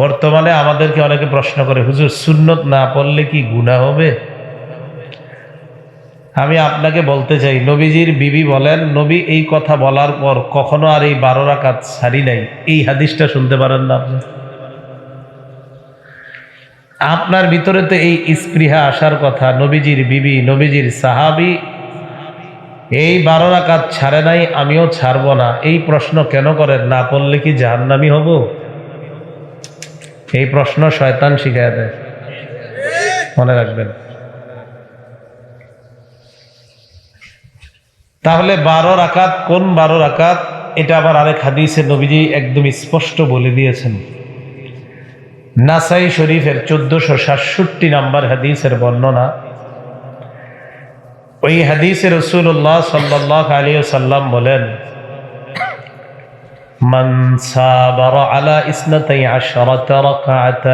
বর্তমানে আমাদেরকে অনেকে প্রশ্ন করে, হুজুর, সুন্নত না পড়লে কি গুণা হবে? আমি আপনাকে বলতে চাই, নবীজির বিবি বলেন, নবী এই কথা বলার পর কখনো আর এই বারো রাকাত ছাড়ি নাই। এই হাদিসটা শুনতে পারেন না আপনি। আপনার ভিতরে তো এই স্পৃহা আসার কথা, নবীজির বিবি, নবীজির সাহাবি, এই বারো রাকাত ছাড়ে নাই, আমিও ছাড়ব না। এই প্রশ্ন কেন করেন? না পড়লে কি জাহান্নামি হব? এই প্রশ্ন শয়তান শিখায় দেয়। মনে রাখবেন। তাহলে বারো রাকাত, কোন বারো রাকাত? এটা আবার আরেক হাদিসে নবীজি একদম স্পষ্ট বলে দিয়েছেন। নাসাই শরীফের চোদ্দশো সাতষট্টি নাম্বার হাদিসের বর্ণনা। ওই হাদিসে রসুল্লাহ সাল্লাহ আলী সাল্লাম বলেন من صابر على اثنتي عشرة ركعة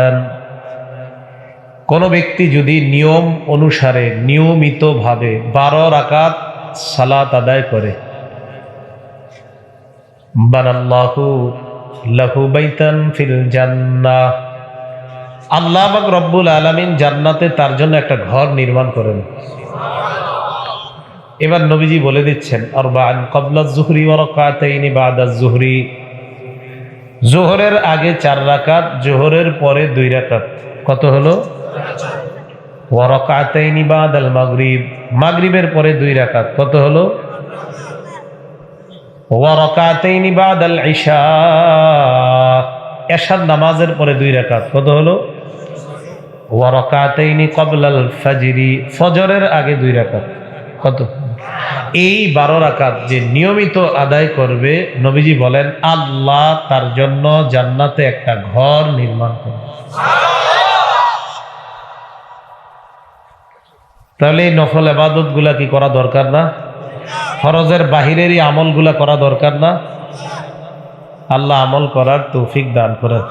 কোন ব্যক্তি যদি নিয়ম অনুসারে নিয়মিতভাবে বারো রাকাত সালাত আদায় করে বানাল্লাহু লাহু বাইতান ফিল জান্নাহ আল্লাহ পাক রব্বুল আলামিন জান্নাতে তার জন্য একটা ঘর নির্মাণ করেন এবার নবীজি বলে দিচ্ছেন জুহরি বাদা জুহরি। জোহরের আগে চার রাকাত, জোহরের পরে দুই রাকাত। কত হলো? ওয়ারাকাতাইনি বাদাল মাগরিব। মাগরিবের পরে দুই রাকাত। কত হলো? ওয়ারাকাতাইনি বাদাল ইশা। এশার নামাজের পরে দুই রাকাত। কত হলো? ওয়ারাকাতাইনি কবলাল ফাজরি। ফজরের আগে দুই রাকাত। কত? এই বারো রাকাত যে নিয়মিত আদায় করবে, নবীজি বলেন, আল্লাহ তার জন্য জান্নাতে একটা ঘর নির্মাণ করবে। তাহলে এই নফল আবাদতগুলা কি করা দরকার না? ফরজের বাহিরেরই আমলগুলা করা দরকার না? আল্লাহ আমল করার তৌফিক দান করেন।